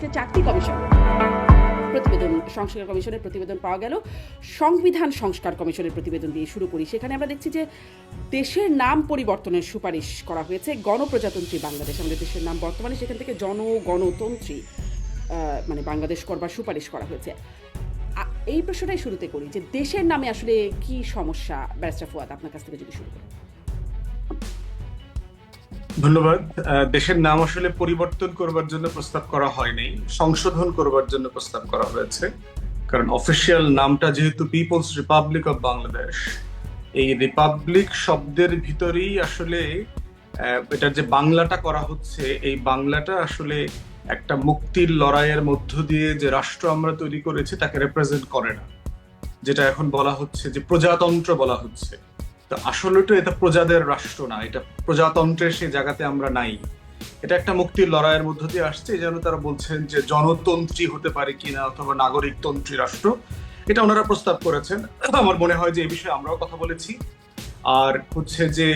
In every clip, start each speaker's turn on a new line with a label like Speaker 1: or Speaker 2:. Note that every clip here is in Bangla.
Speaker 1: চারটি কমিশন। প্রতিবেদন, সংস্কার কমিশনের প্রতিবেদন পাওয়া গেল। সংবিধান সংস্কার কমিশনের প্রতিবেদন দিয়ে শুরু করি। সেখানে আমরা দেখছি যে দেশের নাম পরিবর্তনের সুপারিশ করা হয়েছে গণপ্রজাতন্ত্রী বাংলাদেশ। আমাদের দেশের নাম বর্তমানে সেখান থেকে জন গণতন্ত্রী মানে বাংলাদেশ করবার সুপারিশ করা হয়েছে। এই প্রশ্নটাই শুরুতে করি যে দেশের নামে আসলে কি সমস্যা? ব্যারিস্টার ফুয়াদ, আপনার কাছ থেকে যদি শুরু করি।
Speaker 2: ধন্যবাদ। দেশের নাম আসলে পরিবর্তন করবার জন্য প্রস্তাব করা হয়নি, সংশোধন করবার জন্য প্রস্তাব করা হয়েছে। কারণ অফিসিয়াল নামটা যেহেতু পিপলস রিপাবলিক অফ বাংলাদেশ এই রিপাবলিক শব্দের ভিতরেই আসলে এটার যে বাংলাটা করা হচ্ছে, এই বাংলাটা আসলে একটা মুক্তির লড়াইয়ের মধ্য দিয়ে যে রাষ্ট্র আমরা তৈরি করেছি, তাকে রিপ্রেজেন্ট করে না। যেটা এখন বলা হচ্ছে যে প্রজাতন্ত্র বলা হচ্ছে। তো আসলে তো এটা প্রজাদের রাষ্ট্র না, এটা প্রজাতন্ত্রের সেই জায়গাতে আমরা নাই। এটা একটা মুক্তির লড়াইয়ের মধ্য দিয়ে আসছে জন্য তারা বলছেন যে জনতন্ত্রী হতে পারে কিনা অথবা নাগরিকতন্ত্রী রাষ্ট্র। এটা ওনারা প্রস্তাব করেছেন। আমার মনে হয় যে এই বিষয়ে আমরাও কথা বলেছি। আর হচ্ছে যে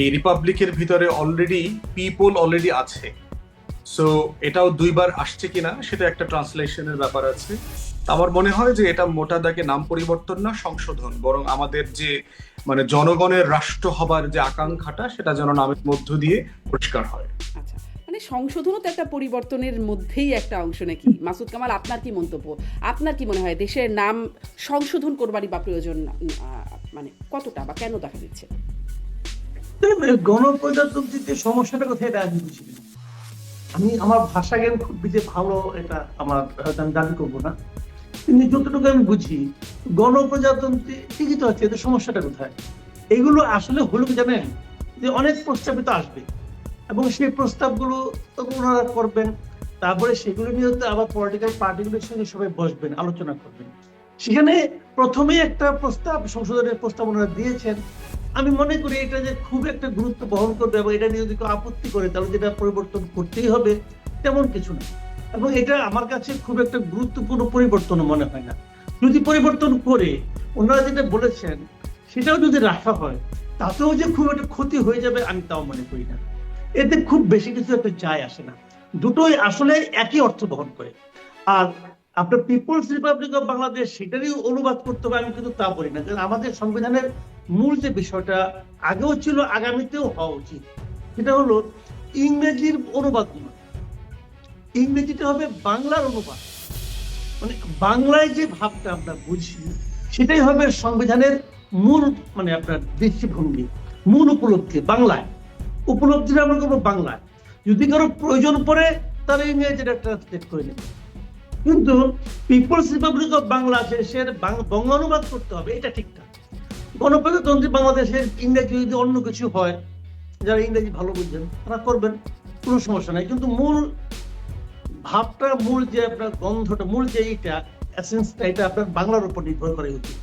Speaker 2: এই রিপাবলিকের ভিতরে অলরেডি পিপল অলরেডি আছে। সো এটাও দুইবার আসছে কিনা, সেটা একটা ট্রান্সলেশনের ব্যাপার আছে। আমার মনে হয় যে এটা মোটা দাগে নাম পরিবর্তন না, সংশোধন। বরং আমাদের যে মানে জনগণের রাষ্ট্র হবার যে আকাঙ্ক্ষাটা সেটা যেন নামের মধ্য দিয়ে পরিষ্কার হয়।
Speaker 1: আচ্ছা মানে সংশোধনও তো একটা পরিবর্তনের মধ্যেই একটা অংশ নাকি? মাসুদ কামাল আপনার কি মন্তব্য? আপনার কি মনে হয় দেশের নাম সংশোধন করবারই বা প্রয়োজন মানে কতটা বা কেন দেখা দিচ্ছে?
Speaker 3: গণপ্রজাতন্ত্রীতে সমস্যাটা কোথায় এটা আমি বুঝি আমি আমার ভাষা জ্ঞান খুব বেশি ভালো এটা আমার হয়তো আমি দাবি করব না। কিন্তু যতটুকু আমি বুঝি, গণপ্রজাতন্ত্রী, ঠিকই তো আছে, এদের সমস্যাটা কোথায়? এগুলো আসলে হলো জানেন? যে অনেক প্রস্তাবিত আসবে। এবং সেই প্রস্তাবগুলো তখন ওনারা করবেন, তারপরে সেগুলো নিয়ে তো আবার পলিটিক্যাল পার্টিগুলোর সঙ্গে সবাই বসবেন, আলোচনা করবেন। সেখানে প্রথমেই একটা প্রস্তাব, সংশোধনের প্রস্তাব ওনারা দিয়েছেন। আমি মনে করি এটা যে খুব একটা গুরুত্ব বহন করবে এবং এটা নিয়ে যদি কেউ আপত্তি করে, তাহলে যেটা পরিবর্তন করতেই হবে, তেমন কিছু না। এবং এটা আমার কাছে খুব একটা গুরুত্বপূর্ণ পরিবর্তন মনে হয় না। যদি পরিবর্তন করে, ওনারা যেটা বলেছেন, সেটাও যদি রাখা হয়, তাতেও যে খুব একটা ক্ষতি হয়ে যাবে আমি তাও মনে করি না। এতে খুব বেশি কিছু একটা যায় আসে না। দুটোই আসলে একই অর্থ বহন করে। আর আপনার পিপলস রিপাবলিক অফ বাংলাদেশ, সেটারই অনুবাদ করতে হবে, আমি কিন্তু তা বলি না। কারণ আমাদের সংবিধানের মূল যে বিষয়টা, আগেও ছিল, আগামীতেও হওয়া উচিত। সেটা হলো, ইংরেজির অনুবাদ নয় ইংরেজিটা হবে বাংলার অনুবাদ। মানে বাংলায় যে ভাবটা আমরা বুঝি, সেটাই হবে সংবিধানের মূল মানে আপনার দৃষ্টিভঙ্গি, মূল উপলব্ধি বাংলায়। উপলব্ধিটা আমরা করব বাংলায়। যদি কারও প্রয়োজন পড়ে, তাহলে ইংরেজিটা ট্রান্সলেট করে নেবে। কিন্তু পিপলস রিপাবলিক অফ বাংলাদেশের বাং- বঙ্গানুবাদ করতে হবে, এটা ঠিকঠাক গণপ্রজাতন্ত্রী বাংলাদেশের ইংরেজি যদি অন্য কিছু হয়, যারা ইংরেজি ভালো বুঝছেন তারা করবেন, কোনো সমস্যা নাই। কিন্তু মূল ভাবটা মূল যে আপনার গন্ধটা, মূল যে এইটা এসেন্সটা এটা আপনার বাংলার উপর নির্ভর করে উচিত।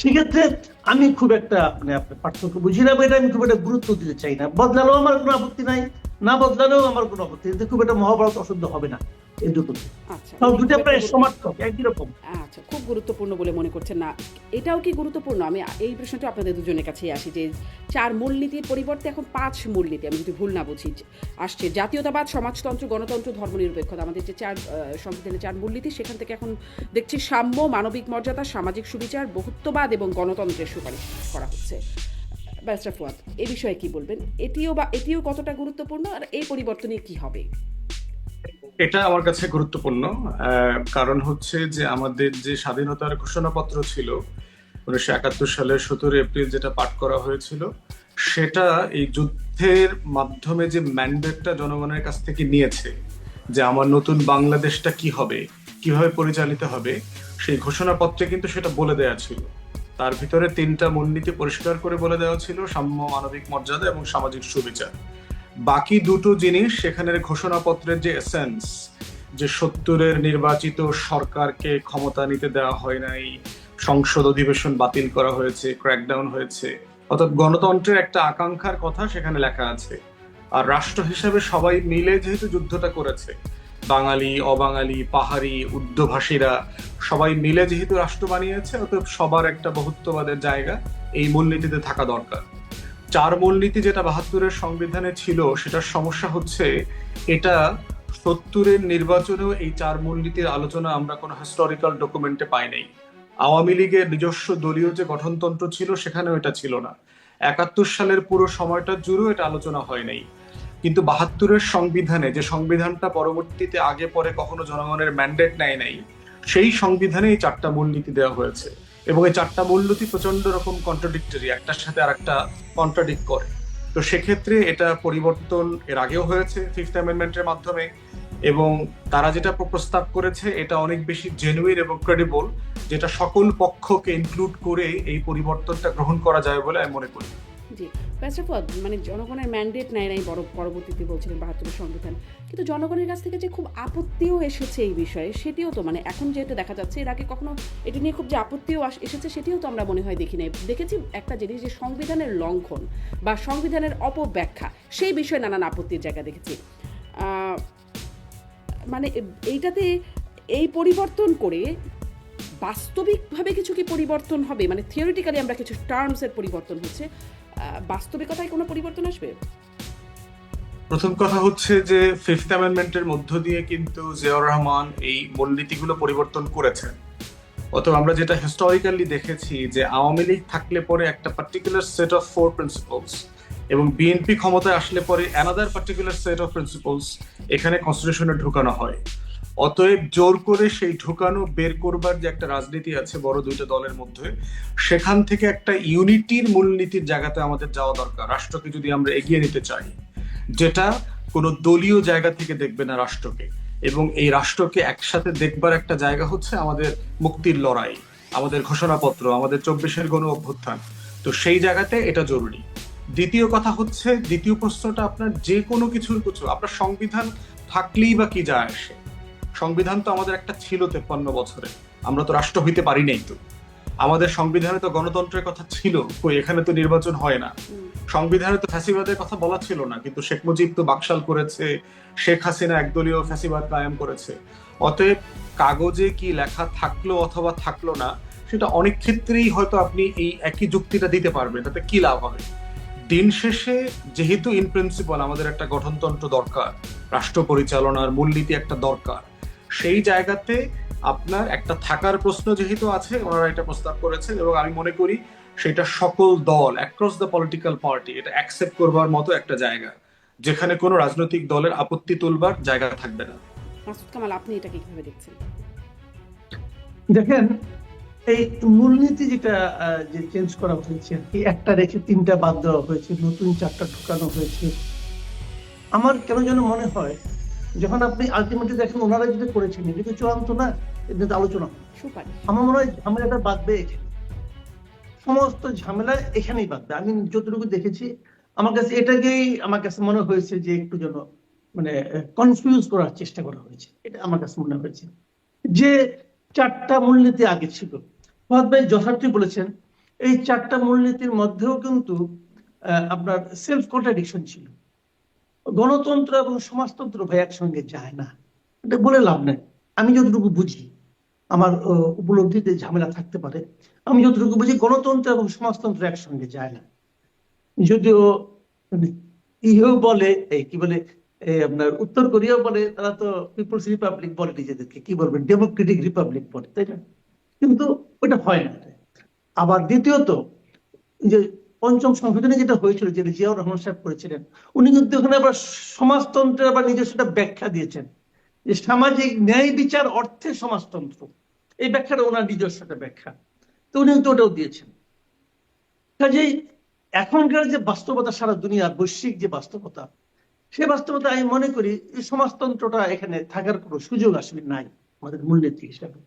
Speaker 3: সেক্ষেত্রে আমি খুব একটা মানে আপনার পার্থক্য বুঝি না এটা আমি খুব একটা গুরুত্ব দিতে চাই না। বদলালেও আমার কোনো আপত্তি নাই, না বদলালেও আমার কোনো আপত্তি। খুব একটা মহাভারত অশুদ্ধ হবে না। দুটো
Speaker 1: আচ্ছা
Speaker 3: দুটো প্রায় সমার্থক একই রকম।
Speaker 1: আচ্ছা খুব গুরুত্বপূর্ণ বলে মনে করছেন না। এটাও কি গুরুত্বপূর্ণ? আমি এই প্রশ্নটা আপনাদের দুজনের কাছেই আসি যে চার মূলনীতির পরিবর্তে এখন পাঁচ মূলনীতি আমি যদি ভুল না বুঝি আসছে। জাতীয়তাবাদ সমাজতন্ত্র গণতন্ত্র ধর্মনিরপেক্ষতা আমাদের যে চার সংবিধানের চার মূলনীতি সেখান থেকে এখন দেখছি সাম্য মানবিক মর্যাদা সামাজিক সুবিচার বহুত্ববাদ এবং গণতন্ত্রের সুপারিশ করা হচ্ছে। ব্যারিস্টার ফুয়াদ এই বিষয়ে কি বলবেন? এটিও বা এটিও কতটা গুরুত্বপূর্ণ আর এই পরিবর্তনে কি হবে?
Speaker 2: এটা আমার কাছে গুরুত্বপূর্ণ কারণ হচ্ছে যে আমাদের যে স্বাধীনতার ঘোষণাপত্র ছিল উনিশশো একাত্তর সালের সতেরো এপ্রিল যেটা পাঠ করা হয়েছিল, সেটা এই যুদ্ধের মাধ্যমে যে ম্যান্ডেটটা জনগণের কাছ থেকে নিয়েছে যে আমার নতুন বাংলাদেশটা কি হবে, কীভাবে পরিচালিত হবে, সেই ঘোষণাপত্রে কিন্তু সেটা বলে দেওয়া ছিল। তার ভিতরে তিনটা মূলনীতি পরিষ্কার করে বলে দেওয়া ছিল সাম্য মানবিক মর্যাদা এবং সামাজিক সুবিচার। বাকি দুটো জিনিস সেখানের ঘোষণাপত্রের যে এসেন্স যে সত্তরের নির্বাচিত সরকারকে ক্ষমতা নিতে দেওয়া হয় নাই, সংসদ অধিবেশন বাতিল করা হয়েছে ক্র্যাকডাউন হয়েছে, অর্থাৎ গণতন্ত্রের একটা আকাঙ্ক্ষার কথা সেখানে লেখা আছে। আর রাষ্ট্র হিসেবে সবাই মিলে যেহেতু যুদ্ধটা করেছে, বাঙালি, অবাঙালি, পাহাড়ি উর্দুভাষীরা সবাই মিলে যেহেতু রাষ্ট্র বানিয়েছে, অতএব সবার একটা বহুত্ববাদের জায়গা এই মূলনীতিতে থাকা দরকার। চার মূলনীতি যেটা বাহাত্তরের সংবিধানে ছিল, সেটার সমস্যা হচ্ছে এটা সত্তরের নির্বাচনেও এই চার মূলনীতির আলোচনা আমরা কোনো হিস্টোরিক্যাল ডকুমেন্টে পাই নাই আওয়ামী লীগের নিজস্ব দলীয় যে গঠনতন্ত্র ছিল, সেখানেও এটা ছিল না। একাত্তর সালের পুরো সময়টা জুড়েও এটা আলোচনা হয় নাই। কিন্তু বাহাত্তরের সংবিধানে যে সংবিধানটা পরবর্তীতে আগে পরে কখনো জনগণের ম্যান্ডেট নেয় নাই, সেই সংবিধানে এই চারটা মূলনীতি দেওয়া হয়েছে। এবং এই চারটা মূল্যতি প্রচণ্ড রকম কন্ট্রাডিক্টরি একটার সাথে আর একটা কন্ট্রাডিক্ট করে। তো সেক্ষেত্রে এটা পরিবর্তন এর আগেও হয়েছে ফিফথ অ্যামেন্ডমেন্টের মাধ্যমে এবং তারা যেটা প্রস্তাব করেছে, এটা অনেক বেশি জেনুইন এবং ক্রেডিবল যেটা সকল পক্ষকে ইনক্লুড করে এই পরিবর্তনটা গ্রহণ করা যায় বলে আমি মনে করি।
Speaker 1: জি। ব্যারিস্টার ফুয়াদ, মানে জনগণের ম্যান্ডেট নেয় নাই বড় পরবর্তীতে বলছিলেন বাহাত্তরের সংবিধান। কিন্তু জনগণের কাছ থেকে যে খুব আপত্তিও এসেছে এই বিষয়ে সেটিও তো মানে এখন যেহেতু দেখা যাচ্ছে এর আগে কখনো এটা নিয়ে খুব যে আপত্তিও এসেছে সেটিও তো আমরা মনে হয় দেখি নাই। দেখেছি একটা জিনিস যে সংবিধানের লঙ্ঘন বা সংবিধানের অপব্যাখ্যা সেই বিষয়ে নানান আপত্তির জায়গা দেখেছি। মানে এইটাতে এই পরিবর্তন করে বাস্তবিকভাবে কিছু কি পরিবর্তন হবে? মানে থিওরিটিক্যালি আমরা কিছু টার্মসের পরিবর্তন হচ্ছে। বাস্তবিকতায় কোনো পরিবর্তন আসবে?
Speaker 2: প্রথম কথা হচ্ছে যে ফিফথ অ্যামেন্ডমেন্টের মধ্য দিয়ে কিন্তু জিয়াউর রহমান এই মূলনীতিগুলো পরিবর্তন করেছেন। অথবা আমরা যেটা হিস্টোরিক্যালি দেখেছি যে আওয়ামী লীগ থাকলে পরে একটা particular set of four principles এবং বিএনপি ক্ষমতায় আসলে পরে another particular set of principles এখানে কনস্টিটিউশনে ঢুকানো হয়। অতএব জোর করে সেই ঢুকানো বের করবার যে একটা রাজনীতি আছে বড় দুইটা দলের মধ্যে, সেখান থেকে একটা ইউনিটির মূলনীতির জায়গাতে আমাদের যাওয়া দরকার। রাষ্ট্রকে যদি আমরা এগিয়ে নিতে চাই, যেটা কোনো দলীয় জায়গা থেকে দেখবে না রাষ্ট্রকে। এবং এই রাষ্ট্রকে একসাথে দেখবার একটা জায়গা হচ্ছে আমাদের মুক্তির লড়াই, আমাদের ঘোষণাপত্র, আমাদের চব্বিশের গণ অভ্যুত্থান। তো সেই জায়গাতে এটা জরুরি। দ্বিতীয় কথা হচ্ছে, দ্বিতীয় প্রশ্নটা আপনার যে কোনো কিছুর কিছু আপনার সংবিধান থাকলেই বা কি যায় আসে? সংবিধান তো আমাদের একটা ছিল তেপ্পান্ন বছরে। আমরা তো রাষ্ট্র হইতে পারি নাই তো। আমাদের সংবিধানে তো গণতন্ত্রের কথা ছিল কই এখানে তো নির্বাচন হয় না। সংবিধানে তো ফ্যাসিবাদের কথা বলা ছিল না কিন্তু শেখ মুজিব তো বাকশাল করেছে শেখ হাসিনা একদলীয় ফ্যাসিবাদ কায়েম করেছে। অতএব কাগজে কি লেখা থাকল অথবা থাকল না সেটা অনেক ক্ষেত্রেই হয়তো আপনি এই একই যুক্তিটা দিতে পারবেন তাতে কি লাভ হবে? দিন শেষে যেহেতু ইন প্রিন্সিপাল আমাদের একটা গঠনতন্ত্র দরকার রাষ্ট্র পরিচালনার মূলনীতি একটা দরকার সেই জায়গাতে আপনার একটা থাকার প্রশ্ন যেহেতু আছে ওনারা এটা প্রস্তাব করেছেন এবং আমি মনে করি সেটা সকল দল অ্যাক্রস দ্য পলিটিক্যাল পার্টি এটা অ্যাকসেপ্ট করবার মতো একটা জায়গা। যেখানে কোনো রাজনৈতিক দলের আপত্তি তুলবার জায়গা থাকবে না।
Speaker 1: মাসুদ কামাল আপনি এটাকে কীভাবে দেখছেন?
Speaker 3: দেখেন এই মূলনীতি যেটা আহ, যে চেঞ্জ করা হয়েছে কি একটা রেখে তিনটা বাদ দেওয়া হয়েছে নতুন চারটা ঢুকানো হয়েছে। আমার কেন যেন মনে হয় যখন আপনি আলটিমেটলি দেখেন ওনারা যেটা করেছেন এটা তো চূড়ান্ত না এটা আলোচনা। আমার মনে হয় ঝামেলাটা বাঁধবে এখানে। সমস্ত ঝামেলা এখানেই বাঁধবে। আমি যতটুকু দেখেছি আমার কাছে এটাকেই আমার কাছে মনে হয়েছে যে একটু যেন মানে কনফিউজ করার চেষ্টা করা হয়েছে। এটা আমার কাছে মনে হয়েছে। যে চারটা মূলনীতি আগে ছিল। ফহাদ ভাই যথার্থই বলেছেন এই চারটা মূলনীতির মধ্যেও কিন্তু আপনার সেলফ কন্ট্রাডিকশন ছিল। গণতন্ত্র এবং সমাজতন্ত্র ভাই একসঙ্গে যায় না। এটা বলে লাভ নেই। আমি যতটুকু বুঝি, আমার উপলব্ধিতে ঝামেলা থাকতে পারে, আমি যতটুকু বুঝি গণতন্ত্র এবং সমাজতন্ত্র একসঙ্গে যায় না। যদিও মানে ইহেও বলে, এই কি বলে আপনার উত্তর কোরিয়াও বলে, তারা তো পিপলস রিপাবলিক বলে নিজেদেরকে, কি বলবেন, ডেমোক্রেটিক রিপাবলিক বলে, তাই না? কিন্তু ওটা হয় না। আবার দ্বিতীয়ত, যে পঞ্চম সংশোধনে যেটা হয়েছিল, যেটা জিয়াউর রহমান সাহেব করেছিলেন, উনি কিন্তু ওখানে আবার সমাজতন্ত্রের আবার নিজস্ব একটা ব্যাখ্যা দিয়েছেন, যে সামাজিক ন্যায় বিচার অর্থে সমাজতন্ত্র। এই ব্যাখ্যাটা ওনার নিজস্ব একটা ব্যাখ্যা। তো উনি কিন্তু ওটাও দিয়েছেন। কাজেই এখনকার যে বাস্তবতা, সারা দুনিয়ার বৈশ্বিক যে বাস্তবতা, সে বাস্তবতা আমি মনে করি এই সমাজতন্ত্রটা এখানে থাকার কোনো সুযোগ আসলে নাই, আমাদের মূলনীতি হিসাবে।